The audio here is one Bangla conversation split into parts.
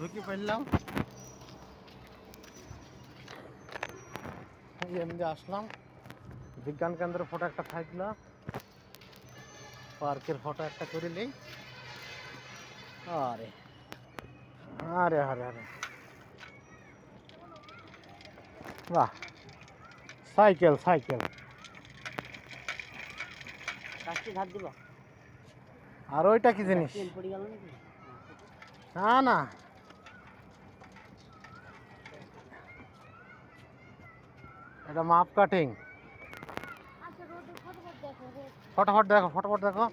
ঢুকে পড়লাম এই এমনি আসলাম বিজ্ঞান কেন্দ্রের ফটো একটা থাকল পার্কের ফটো একটা করে নেই আরে আরে আরে আরে বাহ সাইকেল সাইকেল কাজটি ধার দিব আর ওইটা কি জিনিস তেল পড়ে গেল নাকি না না এটা মাপ কাটিং ফটাফট দেখো ফটাফট দেখো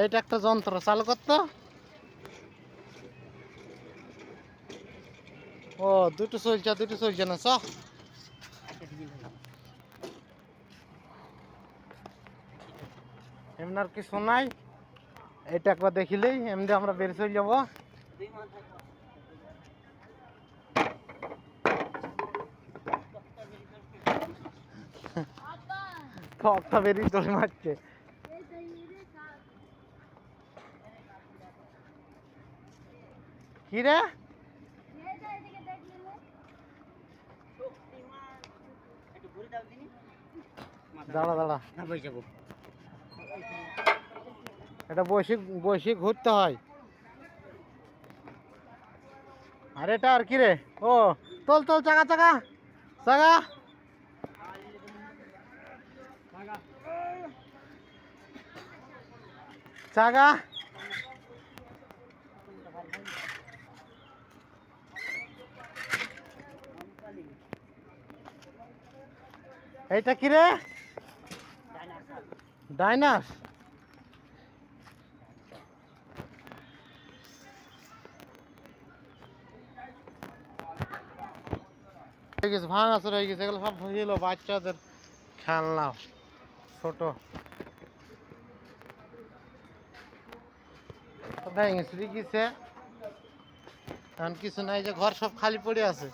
এইটা একটা যন্ত্র চালু করতো। ও দুটো চলছে দুটো চলছে না চ। একটা ডিজেল হলো এমনি আর কিছু নাই। এটা একবার দেখিলেই এমনি আমরা বের চলে যাব। মাথা ঠকটা বেরিয়ে মারছে। কি রে? দাঁড়া দাঁড়া। এটা বসে বসে ঘুরতে হয়। আর এটা আর কি রে? ও, তোল তোল, চাকা চাকা চাকা। চাকা। এইটা কি রে? ডাইনাস। ভাঙা চোর গেছে এগুলো সব হয়ে বাচ্চাদের খেলনা ছোট। ঘর সব খালি পড়ে আছে।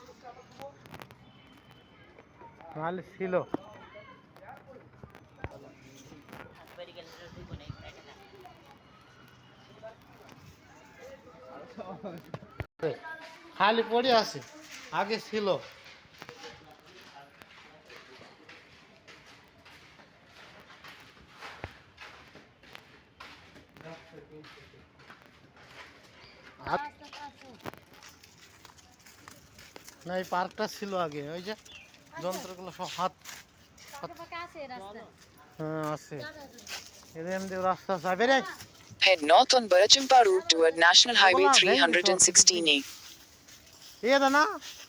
নাহলে ছিল। খালি পড়ে আছে। আগে ছিল আর- না এই পার্কটা ছিল আগে ওই যে যন্ত্রগুলো সব হাত হ্যাঁ আছে। এদের এমনি রাস্তা যাবে রে Head north on Barachampa route toward National Highway 316A. এটা না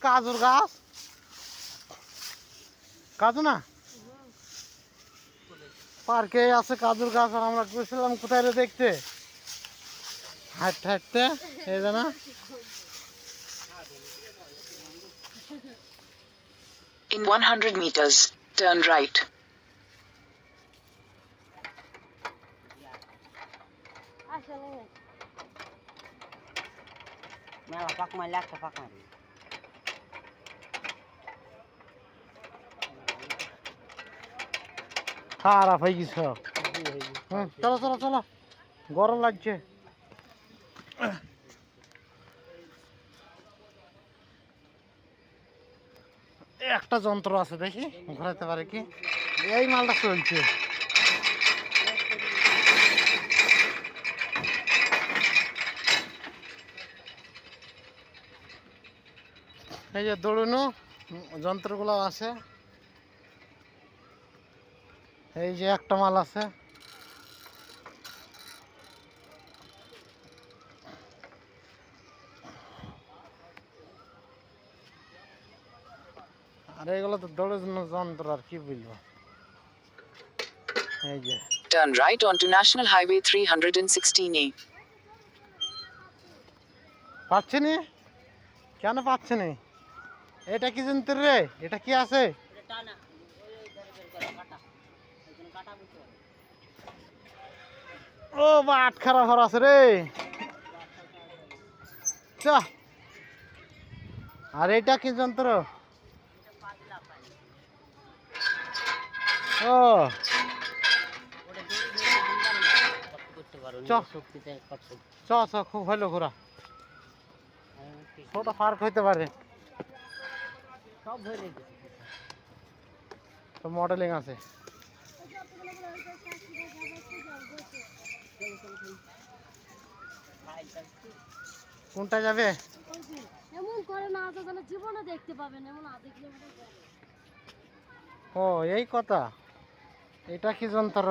কাজুর গাছ। কাজু না? পার্কে আছে কাজুর গাছ আর আমরা গেছিলাম কোথায় রে দেখতে? হাঁটতে হাঁটতে এই না? In 100 meters, turn right. মেলা পাক মারলে একটা পাক মারি খারাপ হয়ে গেছে সব হুম, চলো চলো চলো গরম লাগছে একটা যন্ত্র আছে দেখি, ঘোরাতে পারে কি? এই মালটা চলছে। এই যে দৌড়ানো যন্ত্রগুলো আছে। এই যে একটা মাল আছে। আর এগুলো তো দৌড়ের জন্য যন্ত্র আর কি বলব? এই যে। Turn right onto National Highway 316A. পাচ্ছে নি? কেন পাচ্ছে নি? এটা কি যন্ত্র রে? এটা কি আছে? ও বা আটখারা ঘর আছে রে। চ আর এটা কি যন্ত্র? ও। চ। চ খুব হলো ঘোরা। ছোট পার্ক হইতে পারে। সব তো মডেলিং আছে। কোনটা যাবে? এমন করে না তো তাহলে জীবনে দেখতে পাবেন এমন আধা কিলোমিটার ও এই কথা। এটা কি যন্ত্র?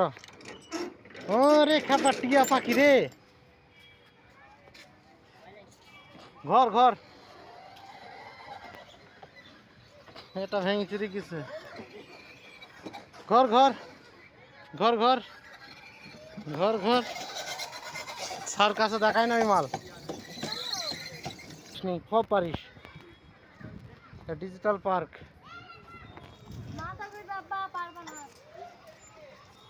ও রে খাতা টিয়া পাখি রে। ঘর ঘর। এটা ভেঙে চুরি কিছু ঘর ঘর। ঘর ঘর। ঘর ঘর। সার কাছে দেখাই না ওই মাল সব পারিস ডিজিটাল পার্ক না থাকলে বাবা পারবে না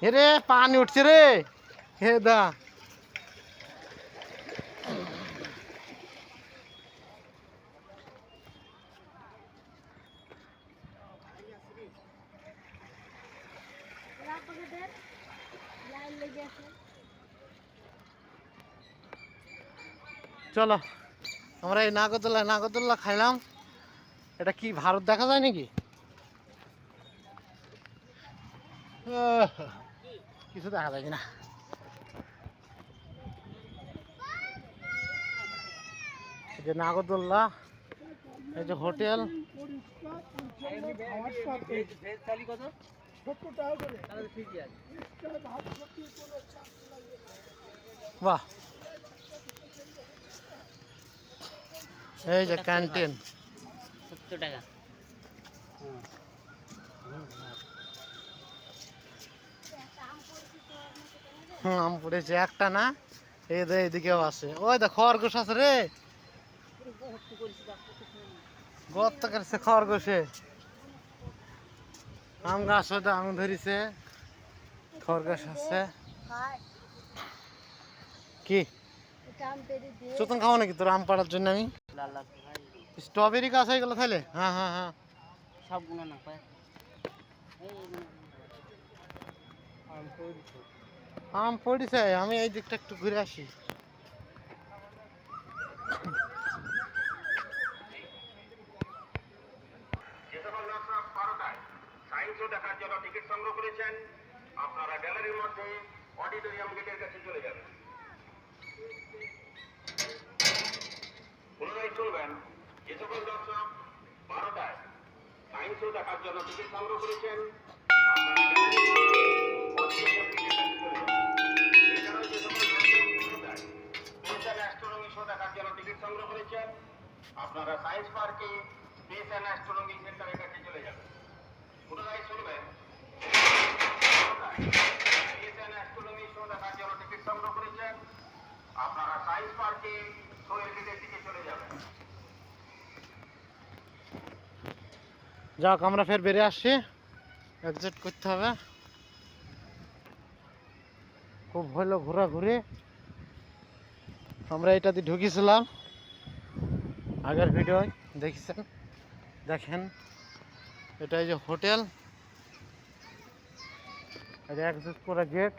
হে রে পানি উঠছে রে। হে দা। চলো আমরা এই নাগরদোল্লা নাগরদোল্লা খাইলাম। এটা কি ভারত দেখা যায় নাকি? কিছু দেখা যায় না এই যে নাগরদোল্লা এই যে হোটেল। বাহ। এই যে ক্যান্টিন। সত্তর টাকা। আম পড়েছে। একটা না? এই এদিকেও আছে। ওই দেখ, খরগোশ আছে রে। গত কাছে খরগোশে। আম গাছ হয়তো আম ধরিছে। খরগোশ আছে। কি? চতুন খাব নাকি তোর আম পাড়ার জন্য আমি? স্ট্রবেরি গাছ হয়ে গেল তাহলে হ্যাঁ হ্যাঁ হ্যাঁ। সব গুণা না। আম পড়ছে। আমি এই দিকটা একটু ঘুরে আসি। দেখার জন্য টিকিট সংগ্রহ করেছেন। আপনারা গ্যালারির মধ্যে অডিটোরিয়াম গেটের কাছে চলে যাবেন। পুনরায় শুনবেন যে সকল দর্শক বারোটায় সায়েন্স দেখার জন্য টিকিট সংগ্রহ করেছেন। সায়েন্স পার্কে স্পেস অ্যান্ড অ্যাস্ট্রোনমি সেন্টারের কাছে চলে শুনবেন স্পেস অ্যান্ড অ্যাস্ট্রোনমি টিকিট সংগ্রহ করেছেন। আপনারা সায়েন্স পার্কে গেটের দিকে চলে যাবেন। যাক, আমরা ফের বেরিয়ে আসছি। এক্সিট করতে হবে। খুব হলো ঘোরাঘুরি। আমরা এটা দিয়ে ঢুকেছিলাম। আগের ভিডিও দেখছেন? দেখেন এটা এই যে হোটেল। এই যে অ্যাক্সেস করা গেট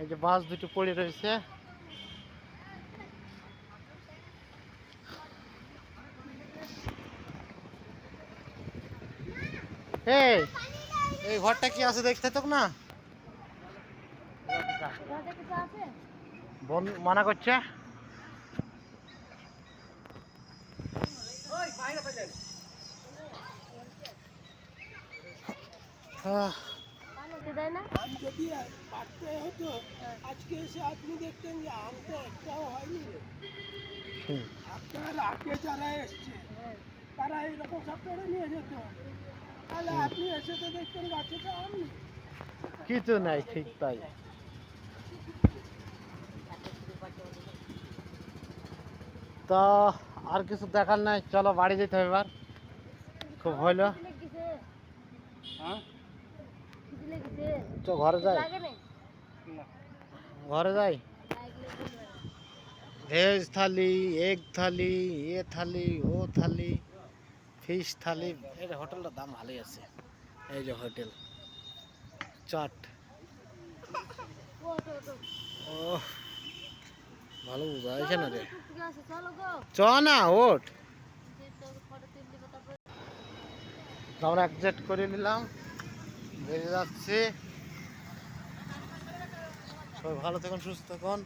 এই যে বাস দুটো পড়ে রয়েছে। এই এই ঘরটা কি আছে দেখতে তো না? বন মানা করছে আহ, পানি তো দেয় না আম যদি পাকতে হতো আজকে এসে আপনি দেখতেন যে আম তো একটাও হয়নি রে। হুম। আপনার আগে যারা এসছে তারা এইরকম সব করে নিয়ে যেত তাহলে আপনি এসে তো দেখতেন গাছে আম। কিছু নাই ঠিক তাই তো আর কিছু দেখার নাই। চলো বাড়ি যেতে হবে এবার। খুব হইল। হ্যাঁ? চ ঘরে যাই? ঘরে যাই? ভেজ থালি এগ থালি এ থালি ও থালি ফিশ থালি। এই হোটেলটার দাম ভালোই আছে। এই যে হোটেল। চাট। ভালো বোঝা যাচ্ছে না রে? চ না ওঠ। আমরা একজেক্ট করে নিলাম বেরিয়ে যাচ্ছি। সবাই ভালো থাকুন সুস্থ থাকুন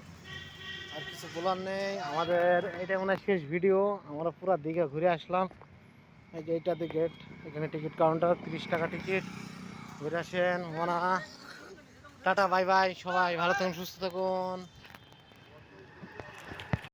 আর কিছু বলার নেই। আমাদের এটা মনে শেষ ভিডিও। আমরা পুরো দিঘা ঘুরে আসলাম। এই যে এইটাতে গেট এখানে টিকিট কাউন্টার তিরিশ টাকা টিকিট ঘুরে আসেন মোনা। টাটা বাই বাই সবাই ভালো থাকুন সুস্থ থাকুন